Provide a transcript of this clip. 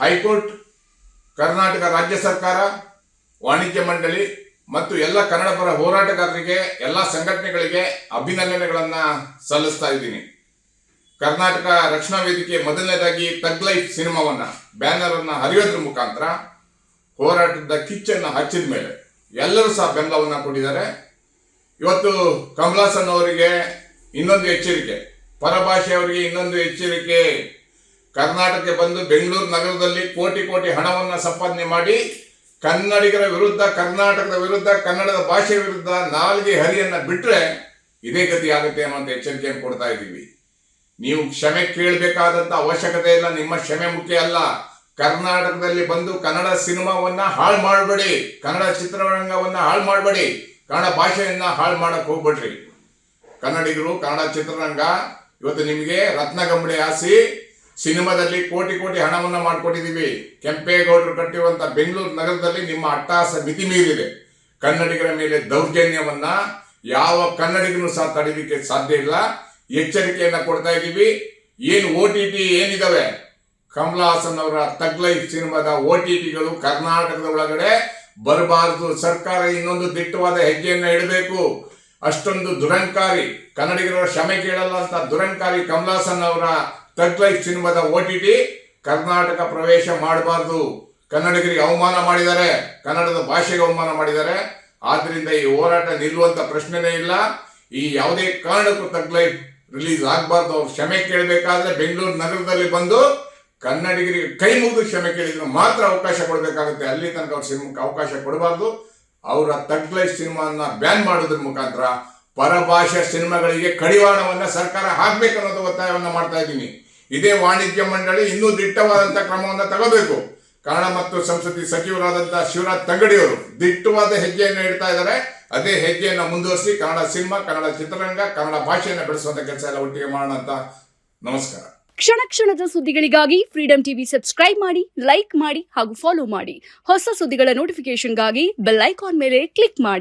High court, Karnataka ರಾಜ್ಯ ಸರ್ಕಾರ, ವಾಣಿಜ್ಯ ಮಂಡಳಿ ಮತ್ತು ಎಲ್ಲ ಕನ್ನಡ ಪರ ಹೋರಾಟಗಾರರಿಗೆ, ಎಲ್ಲ ಸಂಘಟನೆಗಳಿಗೆ ಅಭಿನಂದನೆಗಳನ್ನು ಸಲ್ಲಿಸ್ತಾ ಇದ್ದೀನಿ. ಕರ್ನಾಟಕ ರಕ್ಷಣಾ ವೇದಿಕೆ ಮೊದಲನೇದಾಗಿ ತಗ್ ಲೈಫ್ ಸಿನಿಮಾವನ್ನ, ಬ್ಯಾನರ್ ಅನ್ನ ಹರಿಯೋದ್ರ ಮುಖಾಂತರ ಹೋರಾಟದ ಕಿಚ್ಚನ್ನು ಹಚ್ಚಿದ ಮೇಲೆ ಎಲ್ಲರೂ ಸಹ ಬೆಂಬಲವನ್ನ ಕೊಟ್ಟಿದ್ದಾರೆ. ಇವತ್ತು ಕಮಲಾಸನ್ ಅವರಿಗೆ ಇನ್ನೊಂದು ಎಚ್ಚರಿಕೆ ಪರಭಾಷೆಯವರಿಗೆ ಇನ್ನೊಂದು ಎಚ್ಚರಿಕೆ ಕರ್ನಾಟಕಕ್ಕೆ ಬಂದು ಬೆಂಗಳೂರು ನಗರದಲ್ಲಿ ಕೋಟಿ ಕೋಟಿ ಹಣವನ್ನ ಸಂಪಾದನೆ ಮಾಡಿ ಕನ್ನಡಿಗರ ವಿರುದ್ಧ, ಕರ್ನಾಟಕದ ವಿರುದ್ಧ, ಕನ್ನಡದ ಭಾಷೆ ವಿರುದ್ಧ ನಾಲ್ಗೆ ಹರಿಯನ್ನ ಬಿಟ್ರೆ ಇದೇ ಗತಿ ಆಗುತ್ತೆ ಅನ್ನೋ ಎಚ್ಚರಿಕೆಯನ್ನು ಕೊಡ್ತಾ ಇದ್ದೀವಿ. ನೀವು ಕ್ಷಮೆ ಕೇಳಬೇಕಾದಂತ ಅವಶ್ಯಕತೆ ಇಲ್ಲ, ನಿಮ್ಮ ಕ್ಷಮೆ ಮುಖ್ಯ ಅಲ್ಲ. ಕರ್ನಾಟಕದಲ್ಲಿ ಬಂದು ಕನ್ನಡ ಸಿನಿಮಾವನ್ನ ಹಾಳು ಮಾಡಬೇಡಿ, ಕನ್ನಡ ಚಿತ್ರರಂಗವನ್ನ ಹಾಳು ಮಾಡಬೇಡಿ, ಕನ್ನಡ ಭಾಷೆಯನ್ನ ಹಾಳು ಮಾಡಕ್ ಹೋಗ್ಬೇಡ್ರಿ. ಕನ್ನಡಿಗರು, ಕನ್ನಡ ಚಿತ್ರರಂಗ, ಇವತ್ತು ನಿಮಗೆ ರತ್ನಗಂಬಳಿ ಹಾಸಿ ಸಿನಿಮಾದಲ್ಲಿ ಕೋಟಿ ಕೋಟಿ ಹಣವನ್ನು ಮಾಡಿಕೊಟ್ಟಿದ್ದೀವಿ ಕೆಂಪೇಗೌಡರು ಕಟ್ಟಿರುವಂಥ ಬೆಂಗಳೂರು ನಗರದಲ್ಲಿ ನಿಮ್ಮ ಅಟ್ಟಹಾಸ ಮಿತಿ ಮೀರಿದೆ. ಕನ್ನಡಿಗರ ಮೇಲೆ ದೌರ್ಜನ್ಯವನ್ನ ಯಾವ ಕನ್ನಡಿಗನೂ ಸಹ ತಡೀಲಿಕ್ಕೆ ಸಾಧ್ಯ ಇಲ್ಲ. ಎಚ್ಚರಿಕೆಯನ್ನು ಕೊಡ್ತಾ ಇದ್ದೀವಿ. ಏನು ಓ ಟಿ ಟಿ ಏನಿದಾವೆ? ಕಮಲಾ ಹಾಸನ್ ಅವರ ತಗ್ಲೈಫ್ ಸಿನಿಮಾದ ಓ ಟಿ ಟಿಗಳು ಕರ್ನಾಟಕದ ಒಳಗಡೆ ಬರಬಾರದು. ಸರ್ಕಾರ ಇನ್ನೊಂದು ದಿಟ್ಟವಾದ ಹೆಜ್ಜೆಯನ್ನು ಇಡಬೇಕು. ಅಷ್ಟೊಂದು ದುರಂಕಾರಿ. ಕನ್ನಡಿಗರ ಕ್ಷಮೆ ಕೇಳಲ್ಲ ಅಂತ ದುರಂಕಾರಿ ಕಮಲಾಸನ್ ಅವರ ತಗ್ ಲೈಫ್ ಸಿನಿಮಾದ ಓ ಟಿ ಟಿ ಕರ್ನಾಟಕ ಪ್ರವೇಶ ಮಾಡಬಾರ್ದು. ಕನ್ನಡಿಗರಿಗೆ ಅವಮಾನ ಮಾಡಿದ್ದಾರೆ. ಕನ್ನಡದ ಭಾಷೆಗೆ ಅವಮಾನ ಮಾಡಿದ್ದಾರೆ. ಆದ್ದರಿಂದ ಈ ಹೋರಾಟ ನಿಲ್ಲುವಂತ ಪ್ರಶ್ನೆನೇ ಇಲ್ಲ. ಈ ಯಾವುದೇ ಕಾರಣಕ್ಕೂ ತಗ್ ಲೈಫ್ ರಿಲೀಸ್ ಆಗಬಾರ್ದು. ಅವ್ರು ಕ್ಷಮೆ ಕೇಳಬೇಕಾದ್ರೆ ಬೆಂಗಳೂರು ನಗರದಲ್ಲಿ ಬಂದು ಕನ್ನಡಿಗರಿಗೆ ಕೈ ಮುಗಿದು ಕ್ಷಮೆ ಕೇಳಿದ್ರು ಮಾತ್ರ ಅವಕಾಶ ಕೊಡಬೇಕಾಗುತ್ತೆ. ಅಲ್ಲಿ ತನಕ ಅವ್ರ ಸಿನಿಮಾಕ್ಕೆ ಅವಕಾಶ ಕೊಡಬಾರ್ದು. ಅವರ ತಗ್ ಲೈಫ್ ಸಿನಿಮಾನ ಬ್ಯಾನ್ ಮಾಡೋದ್ರ ಮುಖಾಂತರ ಪರಭಾಷಾ ಸಿನಿಮಾಗಳಿಗೆ ಕಡಿವಾಣವನ್ನ ಸರ್ಕಾರ ಹಾಕಬೇಕನ್ನೋದು ಒತ್ತಾಯವನ್ನ ಮಾಡ್ತಾ ಇದ್ದೀನಿ. ಇದೇ ವಾಣಿಜ್ಯ ಮಂಡಳಿ ಇನ್ನೂ ದಿಟ್ಟವಾದಂತ ಕ್ರಮವನ್ನು ತಗೋಬೇಕು. ಕನ್ನಡ ಮತ್ತು ಸಂಸ್ಕೃತಿ ಸಚಿವರಾದಂತಹ ಶಿವರಾಜ್ ತಂಗಡಿಯವರು ದಿಟ್ಟವಾದ ಹೆಜ್ಜೆಯನ್ನು ಇಡ್ತಾ ಇದ್ದಾರೆ. ಅದೇ ಹೆಜ್ಜೆಯನ್ನು ಮುಂದುವರಿಸಿ ಕನ್ನಡ ಸಿನಿಮಾ, ಕನ್ನಡ ಚಿತ್ರರಂಗ, ಕನ್ನಡ ಭಾಷೆಯನ್ನು ಬೆಳೆಸುವಂತ ಕೆಲಸ ಎಲ್ಲ ಒಟ್ಟಿಗೆ ಮಾಡೋಣ ಅಂತ ನಮಸ್ಕಾರ. ಕ್ಷಣ ಕ್ಷಣದ ಸುದ್ದಿಗಳಿಗಾಗಿ ಫ್ರೀಡಂ ಟಿವಿ ಸಬ್ಸ್ಕ್ರೈಬ್ ಮಾಡಿ ಲೈಕ್ ಮಾಡಿ ಹಾಗೂ ಫಾಲೋ ಮಾಡಿ. ಹೊಸ ಸುದ್ದಿಗಳ ನೋಟಿಫಿಕೇಶನ್ಗಾಗಿ ಬೆಲ್ ಐಕಾನ್ ಮೇಲೆ ಕ್ಲಿಕ್ ಮಾಡಿ.